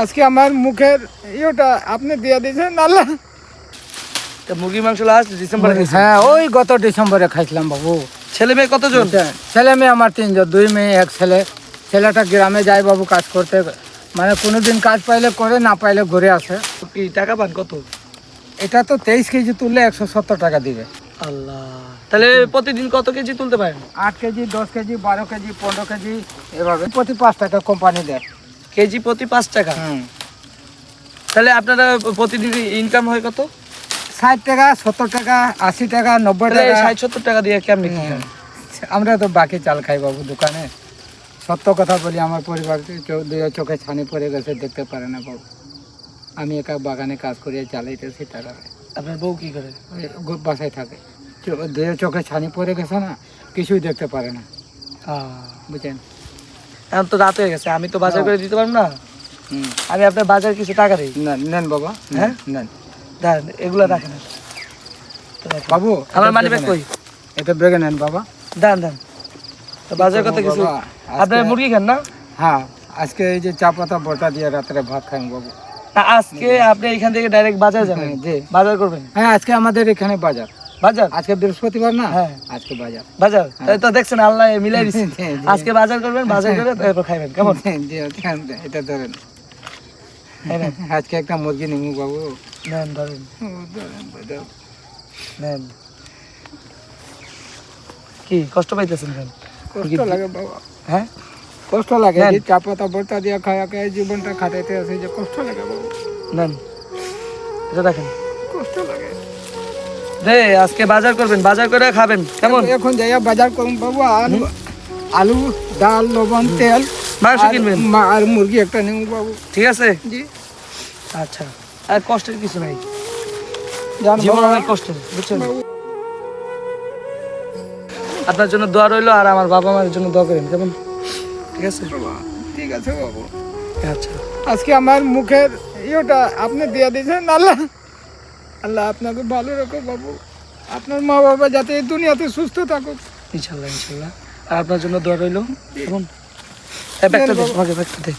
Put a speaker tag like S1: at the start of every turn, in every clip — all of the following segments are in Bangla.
S1: আজকে আমার মুখের ইয়েটা আপনি দিয়ে দিয়েছেন আল্লাহ।
S2: তা মুরগির মাংস লাস্ট ডিসেম্বরে।
S1: হ্যাঁ ওই গত ডিসেম্বরে খাইছিলাম বাবু।
S2: ছেলে মেয়ে কতজন?
S1: ছেলে মেয়ে আমার তিনজন দুই মেয়ে এক ছেলে। ছেলেটা গ্রামে যায় বাবু কাজ করতে। মানে কোনোদিন কাজ পাইলে করে না পাইলে ঘুরে আসে।
S2: কি টাকা পান কত?
S1: এটা তো তেইশ কেজি তুললে একশো সত্তর টাকা দিবে।
S2: আল্লাহ। তাহলে প্রতিদিন কত কেজি তুলতে পারেন?
S1: আট কেজি দশ কেজি বারো কেজি পনেরো কেজি এভাবে। প্রতি পাঁচ টাকা কোম্পানি দেয়।
S2: কেজি প্রতি পাঁচ টাকা। তাহলে আপনারা প্রতিদিন ইনকাম হয় কত?
S1: ষাট টাকা সত্তর টাকা আশি টাকা নব্বই টাকা।
S2: ষাট সত্তর টাকা দিয়ে কেমনি।
S1: আমরা তো বাকি চাল খাই বাবু দোকানে। সত্য কথা বলি আমার পরিবার দুই চোখে ছানি পড়ে গেছে দেখতে পারে না বাবু। আমি একা বাগানে কাজ করিয়ে চালাইতেছি টাকা
S2: আপনার বউ কি করে?
S1: বাসায় থাকে। দুই চোখে ছানি পড়ে গেছে না কিছুই দেখতে পারে না। বুঝছেন?
S2: এখন তো রাত হয়ে গেছে আমি তো বাজার করে দিতে পারব না। আমি আপনার বাজার কিছু টাকা দিই।
S1: নেন বাবা
S2: হ্যাঁ?
S1: নেন।
S2: দাঁড়ান এগুলো রাখেন।
S1: বাবু
S2: আমার মানি ব্যাগ কই?
S1: এটা বেগে নেন বাবা।
S2: দাঁড়ান দাঁড়ান। তো বাজার কত কিছু আপনার মুরগি খান না?
S1: হ্যাঁ আজকে এই যে চা পাতা বটা দিয়ে রাত্রে ভাত খাই বাবু।
S2: আজকে আপনি এখান থেকে ডাইরেক্ট বাজার যাবেন।
S1: হ্যাঁ, জি।
S2: বাজার করবেন?
S1: হ্যাঁ আজকে আমাদের এখানে বাজার।
S2: বাজার?
S1: আজকে বৃহস্পতিবার না?
S2: হ্যাঁ।
S1: আজকে বাজার।
S2: বাজার? তাই তো দেখছেন আল্লাহ মিলাই দিচ্ছে
S1: জি, জি।
S2: আজকে বাজার করবেন বাজার করে তারপর খাইবেন কেমন?
S1: দেন, এটা ধরেন।
S2: এই
S1: আজকে একটা মুরগি নিমু বাবু।
S2: নেন ধরেন। নেন। কি কষ্ট পাইতেছেন কেন?
S1: কষ্ট লাগে বাবা।
S2: হ্যাঁ?
S1: কষ্ট লাগে। এই চা পাতা বর্তা দিয়ে খাওয়া খায় জীবনটা খাটাইতে আছে যে কষ্ট লাগে বাবু।
S2: নেন। এটা দেখেন।
S1: কষ্ট লাগে।
S2: রে আজকে বাজার করবেন বাজার করে খাবেন কেমন?
S1: এখন যাইয়া বাজার করুন বাবু আলু আলু ডাল লবণ তেল
S2: মাংস কিনবেন?
S1: আর মুরগি একটা নিমু বাবু।
S2: ঠিক আছে?
S1: জি।
S2: আচ্ছা আর কষ্টের কিছু নাই।
S1: জান
S2: জীবন অনেক কষ্টের বুঝছেন? আপনার জন্য দোয়া রইল আর আমার বাবা মার জন্য দোয়া করেন কেমন? ঠিক আছে?
S1: ঠিক আছে বাবু।
S2: আচ্ছা।
S1: আজকে আমার মুখের ইয়েটা আপনি দিয়ে দিয়েছেন আল্লাহ। আল্লাহ আপনাকে ভালো রাখো বাবু। আপনার মা বাবা যাতে এই দুনিয়াতে সুস্থ থাকুক।
S2: ইনশাল্লাহ ইনশাল্লাহ। আর আপনার জন্য দোয়া রইল। এই ব্যাগটা দে আমাকে ব্যাগটা দে।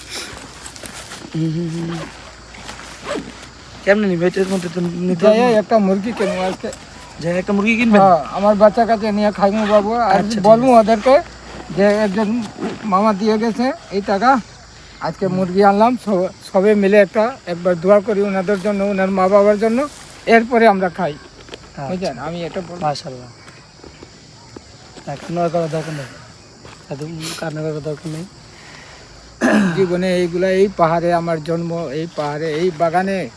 S2: কেমনে নিবে? এটার মধ্যে তো নিতে।
S1: একটা মুরগি কেনবো আজকে।
S2: যাই একটা মুরগি কিনবেন?
S1: হ্যাঁ আমার বাচ্চা কাছে নিয়ে খাইমু বাবু। আর
S2: আচ্ছা,
S1: বলব ওদেরকে যে একজন মামা দিয়ে গেছে এই টাকা। আজকে মুরগি আনলাম সব- সবে মিলে একটা একবার দোয়া করি ওনাদের জন্য ওনার মা বাবার জন্য। এরপরে আমরা খাই।
S2: আচ্ছা।
S1: বুঝলেন? আমি এটা বলব
S2: মাশাল্লাহ কান্না করার দরকার নেই। কান্না করার দরকার নেই।
S1: জীবনে এইগুলা এই পাহাড়ে আমার জন্ম এই পাহাড়ে এই বাগানে